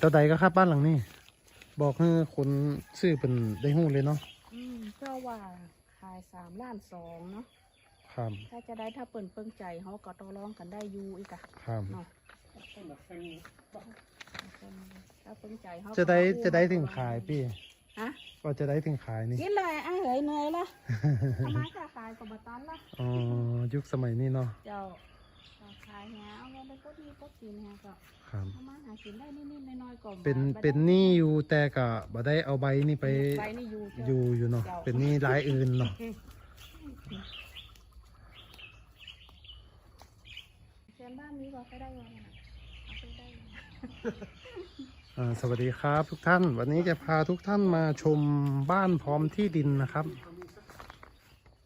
เท่าใดก็ครับบ้านหลังนี้ บอกให้คนซื้อเป็นได้หู้เลยเนาะอืมเจ้าว่าขายสามล้านสองเนาะครับถ้าจะได้ถ้าเปิ่นเปิ้งใจเขาก็ต่อรองกันได้อยู่อีกอะครับเนาะถ้าเปิ้งใจเขาก็จะได้มาพูจะได้ถึงขายพี่ฮะก็จะได้ถึงขายนี่กินเลยอะเหยเหนื่อยละทำไมค่ะขายกับบตันละอ๋อยุคสมัยนี้เนาะเจ้าขายแฮะเอาเงินไปก็ดีก็กินแฮะก็ ครับทำมาหากินได้นิดๆน้อยๆก่อนเป็นเป็นหนี้อยู่แต่ก็บ่ได้เอาใบนี่ไปไปนี่อยู่อเจ้ายู่อยู่เนาะเป็นหนี้รายอื่นเนาะเชิญบ้านนี้ก็ไปได้ยังไงน่ะเอาไปได้ยังไงอ่าสวัสดีครับทุกท่าน วันนี้จะพาทุกท่านมาชมบ้านพร้อมที่ดินนะครับ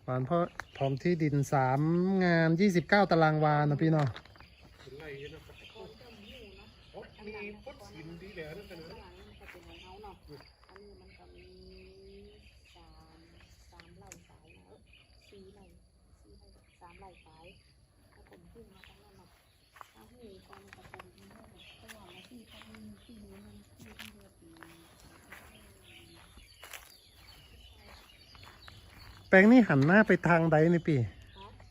บ้านพร้อพร้อมที่ดินสามงานยี่สิบเก้าตารางวานะพี่เนาะมี พุทธินดีแล้วนั่นเป็นหลังมันก็เป็นของเขาเนาะอันนี้มันก็มีสามสามไร่สายแล้วสี่ไร่สี่ไร่สามไร่สายถ้าผมขึ้นมาตั้งนั้นเนาะถ้าหูก็มันก็เป็นที่นั่นเนาะก็ว่ามาที่เขามีที่นี้มันที่ที่เดียวปีแปลงนี้หันหน้าไปทางใดนี่พี่ฮะ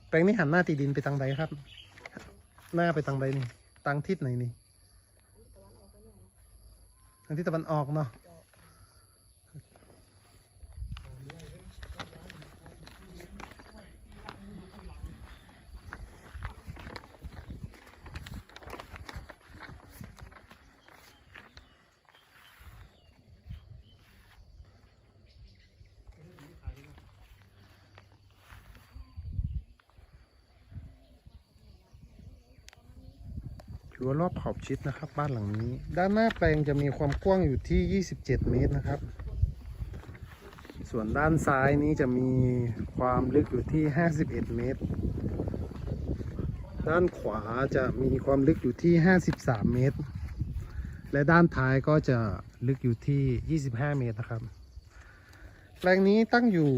แปลงนี้หันหน้าตีดินไปทางใดครับ หน้าไปทางใดนี่ทางทิศไหนนี่ ทางที่ตะวันออกเนาะ ถือว่ารอบขอบชิดนะครับ บ้านหลังนี้ ด้านหน้าแปลงจะมีความกว้างอยู่ที่ 27 เมตรนะครับ ส่วนด้านซ้ายนี้จะมีความลึกอยู่ที่ 51 เมตร ด้านขวาจะมีความลึกอยู่ที่ 53 เมตร และด้านท้ายก็จะลึกอยู่ที่ 25 เมตรนะครับ แปลงนี้ตั้งอยู่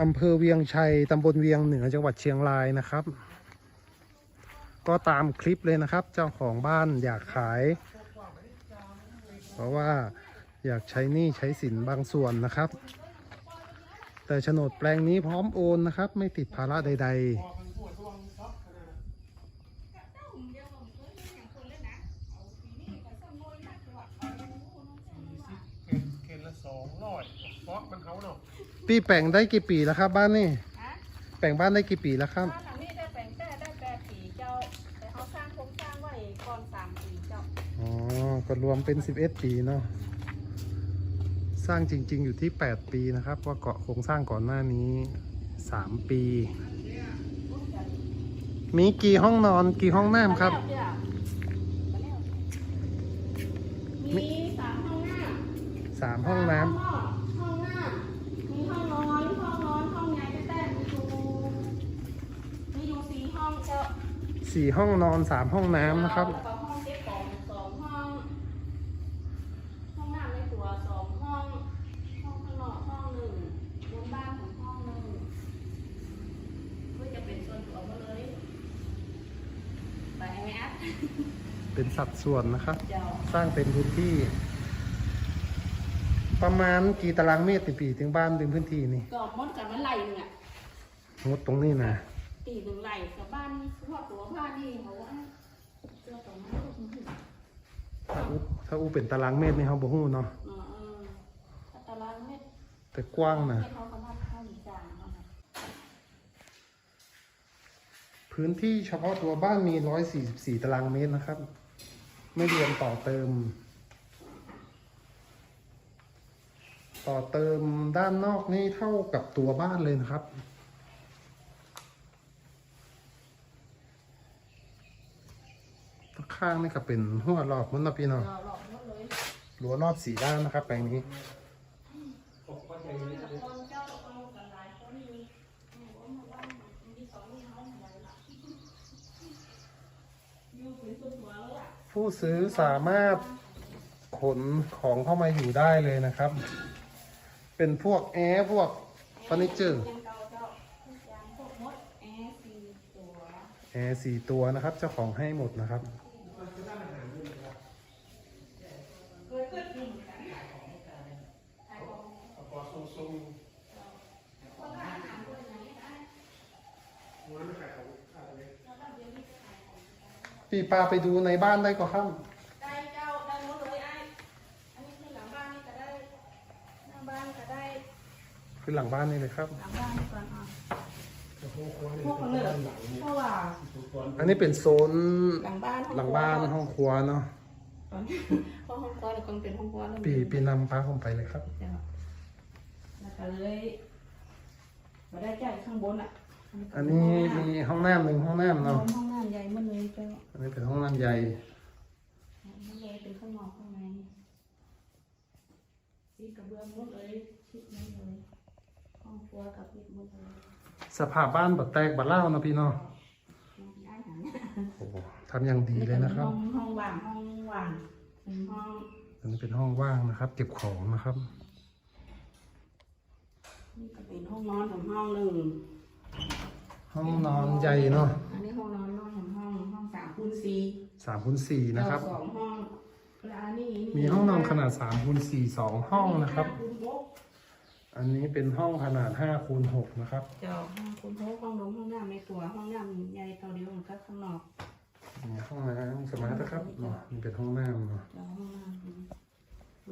อำเภอเวียงชัย ตำบลเวียงเหนือ จังหวัดเชียงรายนะครับ ก็ตามคลิปเลยนะครับ เจ้าของบ้านอยากขาย เพราะว่าอยากใช้หนี้ใช้สินบางส่วนนะครับ แต่โฉนดแปลงนี้พร้อมโอนนะครับ ไม่ติดภาระใดเกณฑ์ละสองร้อยเพราะมันเขาเนาะๆพี่แปลงได้กี่ปีแล้วครับบ้านนี่ฮะแปลงบ้านได้กี่ปีแล้วครับ ก็รวมเป็น 11 ปีเนาะสร้างจริง ๆ อยู่ที่ 8 ปีนะครับ ว่าเกาะโครงสร้างก่อนหน้านี้ 3 ปี มีกี่ห้องนอนกี่ห้องน้ำครับ มีสามห้องหน้าสามห้องน้ห้องหน้ามีห้องนอนห้องนอนห้องใหญ่แต่แต่มีอยู่มีอยู่สี่ห้องเจ้าำสี่ห้องนอนสามห้องน้ำนะครับแล้วก็ห้องเก็บของสองห้อง ห้องน้ำในตัวสองห้อง ห้องข้างนอกห้องหนึ่งบนบ้านของห้องหนึ่งเพื่อจะเป็นส่วนตัวหมดเลยไปแอป เป็น สัดส่วนนะครับเจ้าสร้างเป็นพื้นที่ ประมาณกี่ตารางเมตรในปีถึงบ้านถึงพื้นที่นี่ก็มดกันมันไหลหนึ่งอะงดตรงนี้นะตีหนึ่งไหลกับบ้านรอบตัวบ้านนี่เขาว่าเจ้าตรงนั้นก็คงถึงถ้าอุถ้าอุเป็นตารางเมตรนี่เขาบ่ฮู้เนาะเออเออถ้าตารางเมตรแต่กว้างนะให้เขากำลังเข้าหนีจางเขาน่ะพื้นที่เฉพาะตัวบ้านมี 144 ตารางเมตรนะครับ ไม่รวมต่อเติม ต่อเติมด้านนอกนี่เท่ากับตัวบ้านเลยนะครับ ข้างนี่ก็เป็นหัวรอบมันเนาะพี่เนาะเราหลอกหมดเลยรั้วรอบสีด้านนะครับแปลงนี้ ผู้ซื้อสามารถขนของเข้ามาอยู่ได้เลยนะครับ เป็นพวกแอร์พวกเฟอร์นิเจอร์แอร์สี่ตัวนะครับ เจ้าของให้หมดนะครับ Thank. พี่ปาไปดูในบ้านได้ก็ครับ ได้เจ้าได้หมดเลยไอ้อันนี้คือหลังบ้านนี่ก็ได้หน้าบ้านก็ได้คือหลังบ้านนี่เลยครับ หลังบ้านนี่ก่อนอะพวกควายพวกมันเลยเพราะว่าอันนี้เป็นโซนหลังบ้านหลังบ้านห้ห้ององครัวเนาะตอนห้องห้องครัวแล้วก็เป็นห้องครัวแล้วปีปีนำพาผมไปเลยครับเจ้าแล้วก็เลยมาได้ใจายข้างบนอะ อันนี้มีห้องน้ำหนึ่งห้องน้ำเนาะเนาะห้องน้ำใหญ่หมันเลยเจ้าอันนี้เป็นห้องน้ำใหญ่มันเลยเป็นข้างนอกข้างในซีกระเบื้องหมดเลยชิดหมดเลยห้องครัวกับปิดหมดเลยสภาพบ้านบัดแตกบัดเล่านะพี่เนาะน้องอ้ายหันโอ้โหทำอย่างดีเลยนะครับ ห้องห้องว่างห้องว่างเป็นห้องอันนี้เป็นห้องว่างนะครับ เก็บของนะครับ นี่ก็เป็นห้องนอนของห้องหนึ่ง ห้องนอนใหญ่เนาะอันนี้ห้องนอนนอนของห้องห้องสามคูณสี่สามคูณสี่นะครับ สองห้องแล้วอันนี้มีห้องนอนขนาดสามคูณสี่สองห้องนะครับ ห้าคูณหกอันนี้เป็นห้องขนาดห้าคูณหกนะครับ เจ้าห้องคูณหกห้องลงห้องน้ำในตัวห้องน้ำใหญ่ตัวเดียวมันก็ข้างนอกมีห้องน้ำสมาร์ทนะครับเนาะนี่เป็นห้องน้ำเนาะเจ้าห้องน้ำอืม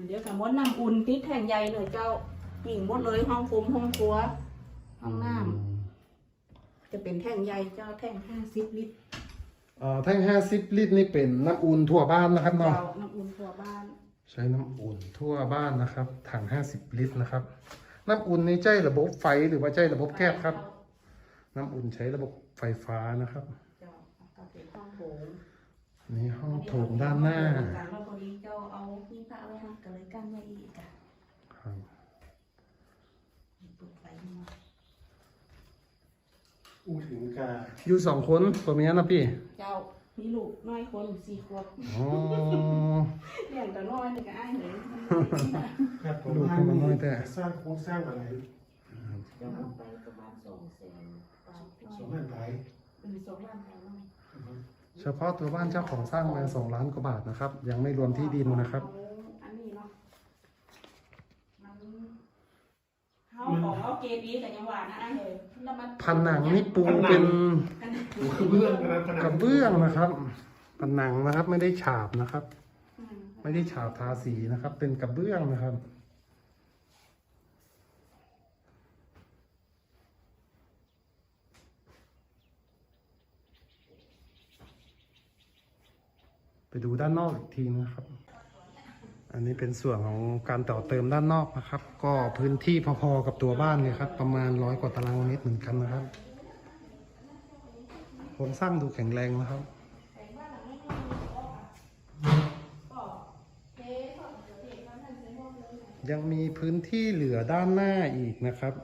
เดี๋ยวกับมดน้ำอุ่นติดแทงใหญ่เลยเจ้าหญิงหมดเลยห้องคุมห้องครัว ห้องน้ำ จะเป็นแท่งใหญ่เจ้าแท่งห้าสิบลิตรเอ่อแท่งห้าสิบลิตรนี่เป็นน้ำอุ่นทั่วบ้านนะครับเจ้าเนาะน้ำอุ่นครัวบ้าน ใช้น้ำอุ่นทั่วบ้านนะครับ ถังห้าสิบลิตรนะครับ น้ำอุ่นนี่ใช้ระบบไฟหรือว่าใช้ระบบแก๊สครับ น้ำอุ่นใช้ระบบไฟฟ้านะครับ เจ้าก็เป็นห้องโถงนี่ห้องโถงด้านหน้าการว่าพอดีเจ้าเอาที่พระไว้ให้ก็เลยกั้นไว้อีกอะ ครับ เปิดไฟมา อู้ถึงกาอยู่สองคนตัวเมียนะพี่เจ้ามีลูกน้อยคนสี่ขวบอ๋อเลี้ยงแต่น้อยนี่ก็อ้ายเลยครับผมลูกเข้ามาน้อยแต่สร้างโครงสร้างอะไรเดี๋ยวเอาไปประมาณสองแสนบาทสองพันไทยเป็นสองล้านไทยน้อยเฉพาะตัวบ้านเจ้าของสร้างมาสองล้านกว่าบาทนะครับ ยังไม่รวมที่ดินนะครับ เอาอันนี้เนาะมัน เฮาของเอาเกดีแต่ยังหวานนะเลยแล้วมันผนังนี่ปูเป็นกันดูคือเบื้องกันนะขนาดกระเบื้องนะครับผนังนะครับไม่ได้ฉาบนะครับ อืมไม่ได้ฉาบทาสีนะครับ เป็นกระเบื้องนะครับ ไปดูด้านนอกอีกทีนะครับ อันนี้เป็นส่วนของการต่อเติมด้านนอกนะครับ ก็พื้นที่พอๆกับตัวบ้านเลยครับ ประมาณร้อยกว่าตารางเมตรเหมือนกันนะครับโครงสร้างดูแข็งแรงนะครับยังมีพื้นที่เหลือด้านหน้าอีกนะครับ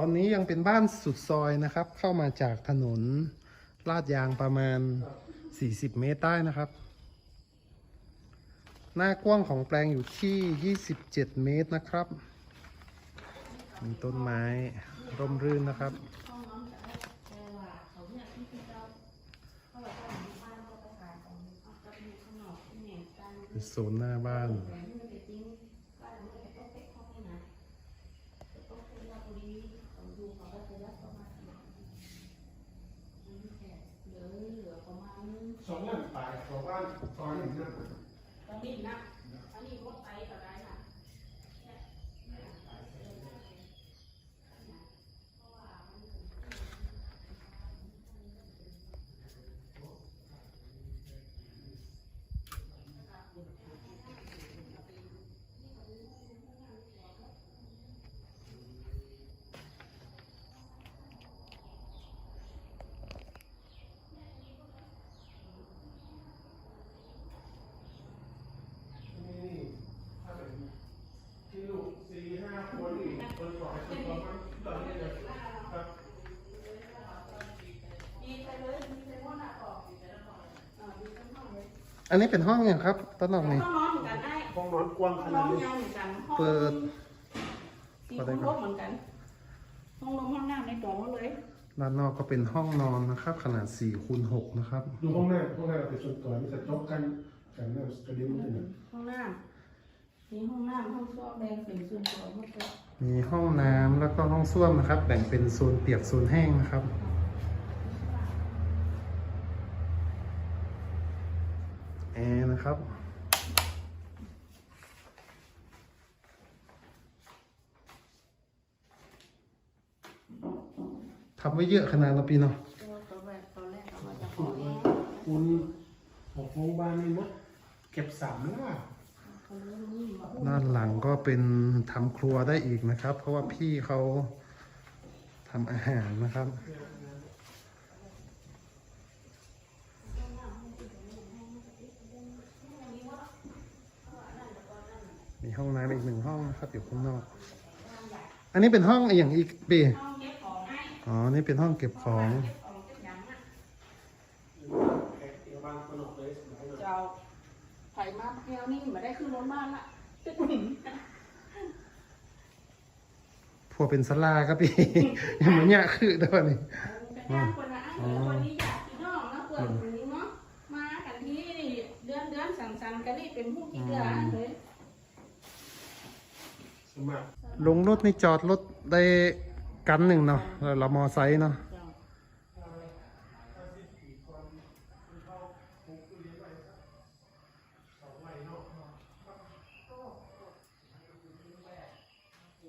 ตอนนี้ยังเป็นบ้านสุดซอยนะครับ เข้ามาจากถนนลาดยางประมาณ 40 เมตรได้นะครับ หน้ากว้างของแปลงอยู่ที่ 27 เมตรนะครับ มีต้นไม้ร่มรื่นนะครับห้องนอนก็ได้แต่ว่าเขาน สองล้านปลายสองวันตอนนี้นะตอนนี้นะอันนี้รถไปก็ได้นะ นี่ถ้าเป็นที่ลูกสี่ห้าคนอีกคนก่อนคนก่อนมันตอนนี้เลยครับ ดีไปเลยดีไปว่าหนักออกดีไปแล้วก่อนอ่าดีทั้งห้ องเลยอันนี้เป็นห้องอย่างครับต้นนอกนี่ ห้องนอนเหมือนกันได้ห้องนอนกว้างขห้องนนาอดนนี้ยาวเหมือนกันห้องเปิด สี่ห้องครบเหมือนกัน ห้องลมห้องน้ำในตัวหมดเลยด้านนอกก็เป็นห้องนอนนะครับ ขนาด4คูณ6นะครับ ดูห้องหน้าห้องหน้าเป็นส่วนตัวมีกระจกกันกันน้ำกระเด็นมันเนี่ยห้องน้ำมีห้องน้ำห้องส้วมแดงเป็นส่วนตัวหมดเลยมีห้องน้ำแล้วก็ห้องส้วมนะครับ แบ่งเป็นโซนเปียกโซนแห้งนะครับ แอร์นะครับ ทำไว้เยอะขนาดละปีเนาะตัวตัวแรกตัวแรกเอามาจากขอแอร์คุณของโรงพยาบาลนี่มดเก็บสามล่าเขาเริ่มนี่มาอุ้มด้านหลังก็เป็นทำครัวได้อีกนะครับ เพราะว่าพี่เขาทำอาหารนะครับ มีห้องน้ำอีกหนึ่งห้องนะครับอยู่ข้างนอก อันนี้เป็นห้องอย่างอีกปีห้องเก็บของให้อ๋อ นี่เป็นห้องเก็บของเก็บของเก็บหยังอะเก็บบางขนมเลยสมัยหน่อยเจ้าไผ่มาเที่ยวนี่มาได้ขึ้นรถบ้านละตึ้งพวกเป็นสลาครับพี่ยังเหมือนยะคือเด้อนี่เป็นย่างคนละอันเดี๋ยววันนี้อยากกินน้องนะเปิดถึงเนาะมากันที่เดือนเดือนสั่งสั่งกันนี่เป็นผู้ที่เดือนเลยสมัคร ลงรถนี่จอดรถได้กันหนึ่งเนาะแล้วเรามอไซค์เนาะ เจ้า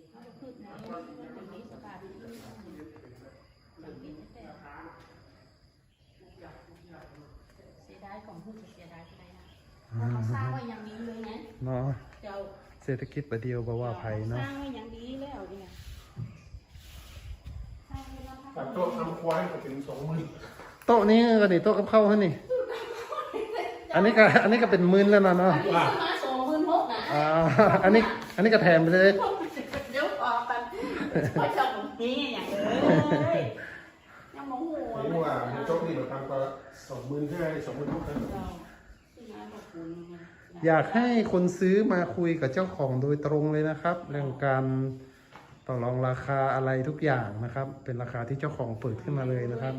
เขาจะขึ้นมาเองมันมีสบายดีสังเกตแต่เสียดายของพูดจะเสียดายที่ไหนนะเพราะเขาสร้างไว้อย่างนี้เลยนะ เนาะ เจ้า เศรษฐกิจประเดียวบ่ว่าภัยสเนาะร้างไว้อย่างดีแล้วเนี่ยสร้างไว้แล้วตัดโต๊ะทำควายก็ถึงสองหมื่นโต๊ะนี้ก็นี่โต๊ะกับข้าวฮะนี่ อันนี้ก็อันนี้ก็เป็นหมื่นแล้วนะเนาะอันนี้ซื้อมาสองหมื่นหกนะอ่าอันนี้อันนี้ก็แถมไปเลยเดี๋ยวออกกันเพราะเจ้าของนี้อย่างเลยยังมองหัวเรียกว่าในโต๊ะนี่เราทำก็สองหมื่นห้าสองหมื่นหกครับเจ้าซื้ อมาขอบคุณไงอยากให้คนซื้อมาคุยกับเจ้าของโดยตรงเลยนะครับ เรื่องการต่อรองราคาอะไรทุกอย่างนะครับ เป็นราคาที่เจ้าของเปิดขึ้นมาเลยนะครับ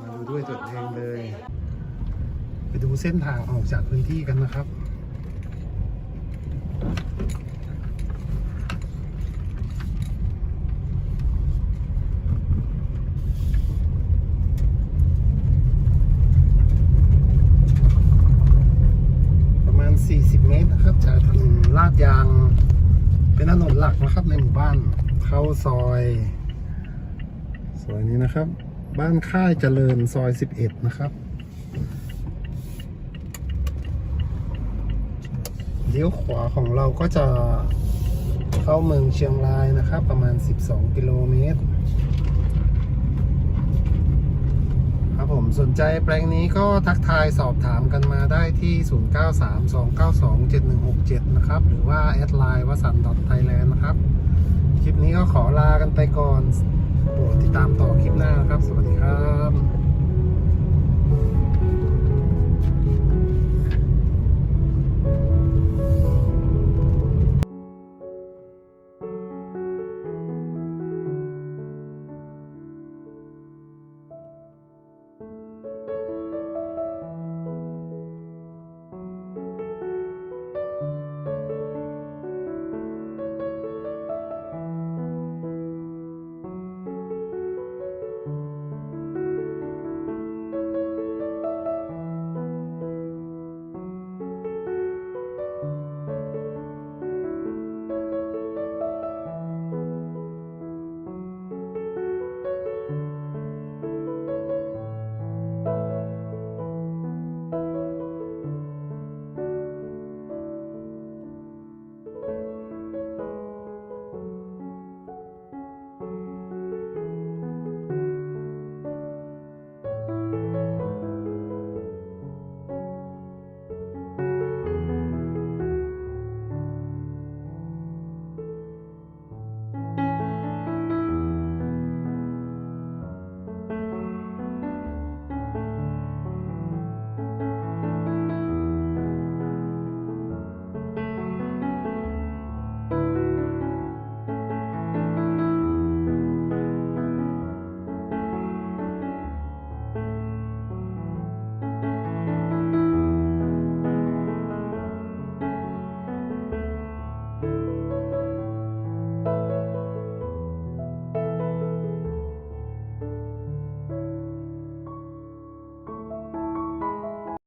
มาดูด้วยตัวเองเลย ไปดูเส้นทางออกจากพื้นที่กันนะครับ ประมาณ 40 เมตรนะครับ จากถนนลาดยาง เป็น ถนนหลักนะครับ ในหมู่บ้านเข้าซอยซอยนี้นะครับ บ้านค่ายเจริญซอยสิบเอ็ดนะครับเลี้ยวขวาของเราก็จะเข้าเมืองเชียงรายนะครับ ประมาณ 12 กิโลเมตร ครับ ผม สนใจแปลงนี้ก็ทักทายสอบถามกันมาได้ที่ 0932927167 นะครับ หรือว่าแอดไลน์วสันต์ไทยแลนด์นะครับ คลิปนี้ก็ขอลากันไปก่อนโปรดติดตามต่อคลิปหน้านะครับ สวัสดีครับ